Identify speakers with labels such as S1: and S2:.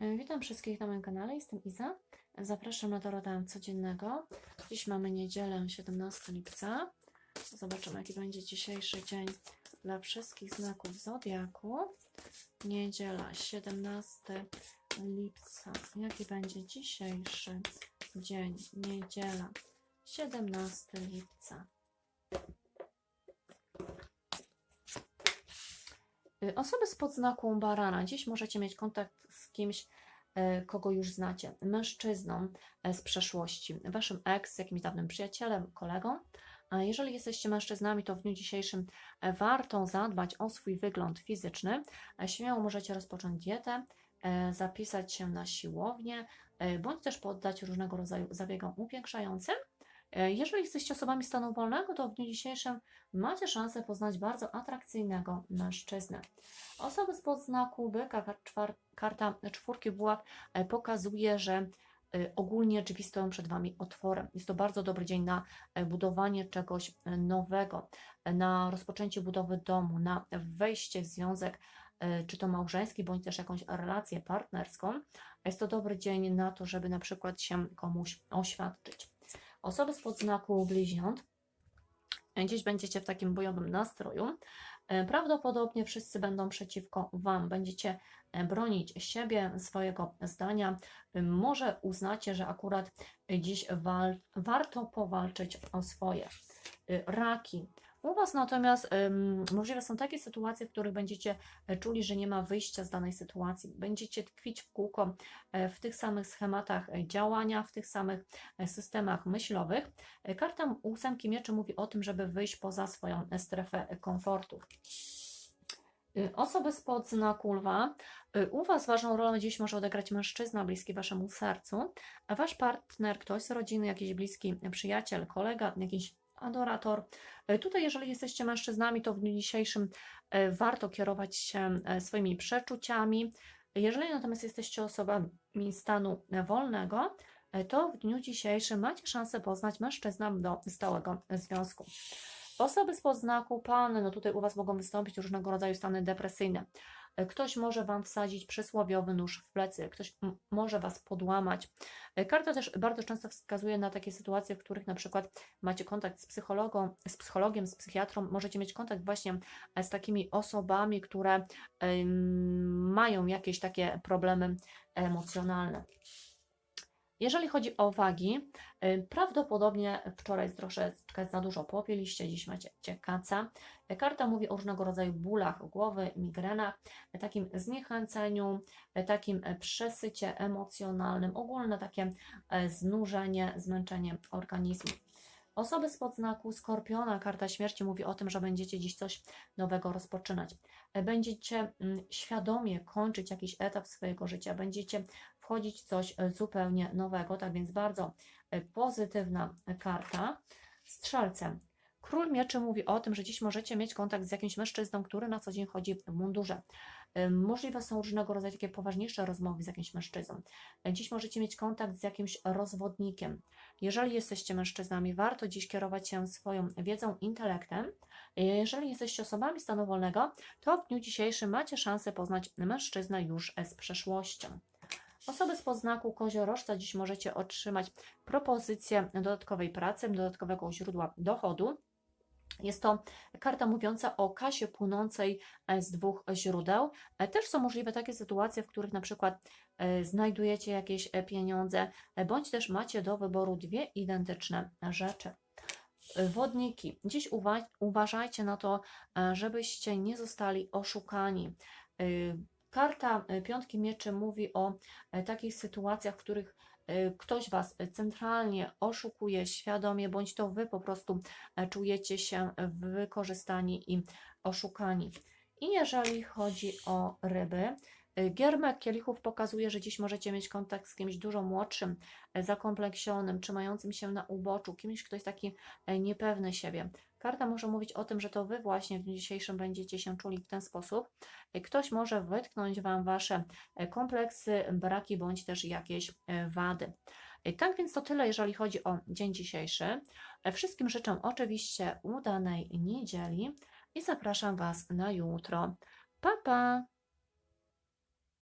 S1: E, Witam wszystkich na moim kanale, jestem Iza. Zapraszam na Tarota codziennego. Dziś mamy niedzielę 17 lipca. Zobaczymy jaki będzie dzisiejszy dzień dla wszystkich znaków Zodiaku. Niedziela 17 lipca. Jaki będzie dzisiejszy dzień? Niedziela 17 lipca. Osoby spod znaku barana. Dziś możecie mieć kontakt z kimś, e, kogo już znacie. Mężczyzną e, z przeszłości, waszym ex, jakimś dawnym przyjacielem, kolegą. Jeżeli jesteście mężczyznami, to w dniu dzisiejszym warto zadbać o swój wygląd fizyczny. Śmiało możecie rozpocząć dietę, zapisać się na siłownię, bądź też poddać różnego rodzaju zabiegom upiększającym. E, Jeżeli jesteście osobami stanu wolnego, to w dniu dzisiejszym macie szansę poznać bardzo atrakcyjnego mężczyznę. Osoby spod znaku byka, karta czwórki buław e, pokazuje, że e, ogólnie drzwi stoją przed Wami otworem. Jest to bardzo dobry dzień na budowanie czegoś nowego, na rozpoczęcie budowy domu, na wejście w związek, czy to małżeński, bądź też jakąś relację partnerską. Jest to dobry dzień na to, żeby na przykład się komuś oświadczyć. Osoby spod znaku bliźniąt Dziś będziecie w takim bojowym nastroju. E, Prawdopodobnie wszyscy będą przeciwko Wam. Będziecie e, bronić siebie, swojego zdania. E, Może uznacie, że akurat dziś warto powalczyć o swoje. Raki. U Was natomiast ym, możliwe są takie sytuacje, w których będziecie e, czuli, że nie ma wyjścia z danej sytuacji. Będziecie tkwić w kółko e, w tych samych schematach e, działania, w tych samych systemach myślowych. Karta ósemki mieczy mówi o tym, żeby wyjść poza swoją strefę komfortu. Osoby spod znaku lwa. U Was ważną rolę dziś może odegrać mężczyzna bliski Waszemu sercu, a Wasz partner, ktoś z rodziny, jakiś bliski przyjaciel, kolega, jakiś adorator. Y, Tutaj, jeżeli jesteście mężczyznami, to w dniu dzisiejszym y, warto kierować się e, swoimi przeczuciami. Jeżeli natomiast jesteście osobami stanu wolnego, e, to w dniu dzisiejszym macie szansę poznać mężczyznę do stałego związku. Osoby spod znaku Pan, no tutaj u Was mogą wystąpić różnego rodzaju stany depresyjne. E, Ktoś może Wam wsadzić przysłowiowy nóż w plecy, ktoś może Was podłamać. E, Karta też bardzo często wskazuje na takie sytuacje, w których na przykład macie kontakt z psychologą, z psychologiem, z psychiatrą, możecie mieć kontakt właśnie e, z takimi osobami, które mają jakieś takie problemy emocjonalne. Jeżeli chodzi o wagi, y, prawdopodobnie wczoraj troszeczkę za dużo popiliście, dziś macie kaca. Karta mówi o różnego rodzaju bólach głowy, migrenach, takim zniechęceniu, takim przesycie emocjonalnym, ogólne takie e, znużenie, zmęczenie organizmu. Osoby spod znaku Skorpiona, karta śmierci mówi o tym, że będziecie dziś coś nowego rozpoczynać. E, Będziecie mm, świadomie kończyć jakiś etap swojego życia, będziecie wchodzić coś e, zupełnie nowego, tak więc bardzo e, pozytywna karta. Strzelcem. Król Mieczy mówi o tym, że dziś możecie mieć kontakt z jakimś mężczyzną, który na co dzień chodzi w mundurze. E, Możliwe są różnego rodzaju takie poważniejsze rozmowy z jakimś mężczyzną. Dziś możecie mieć kontakt z jakimś rozwodnikiem. Jeżeli jesteście mężczyznami, warto dziś kierować się swoją wiedzą, intelektem. Jeżeli jesteście osobami stanu wolnego, to w dniu dzisiejszym macie szansę poznać mężczyznę już z przeszłością. Osoby spod znaku koziorożca dziś możecie otrzymać propozycję dodatkowej pracy, dodatkowego źródła dochodu. Jest to karta mówiąca o kasie płynącej e, z dwóch źródeł. E, Też są możliwe takie sytuacje, w których na przykład e, znajdujecie jakieś pieniądze, bądź też macie do wyboru dwie identyczne rzeczy. Wodniki. Dziś uwa- uważajcie na to, żebyście nie zostali oszukani. Karta e, piątki mieczy mówi o e, takich sytuacjach, w których e, ktoś Was centralnie oszukuje świadomie, bądź to Wy po prostu czujecie się wykorzystani i oszukani. I jeżeli chodzi o ryby, Giermek kielichów pokazuje, że dziś możecie mieć kontakt z kimś dużo młodszym, zakompleksionym, trzymającym się na uboczu, kimś, kto jest taki niepewny siebie. Karta może mówić o tym, że to Wy właśnie w dniu dzisiejszym będziecie się czuli w ten sposób. E, Ktoś może wytknąć Wam Wasze e, kompleksy, braki bądź też jakieś e, wady. Tak więc to tyle, jeżeli chodzi o dzień dzisiejszy. Wszystkim życzę oczywiście udanej niedzieli i zapraszam Was na jutro. Pa, pa!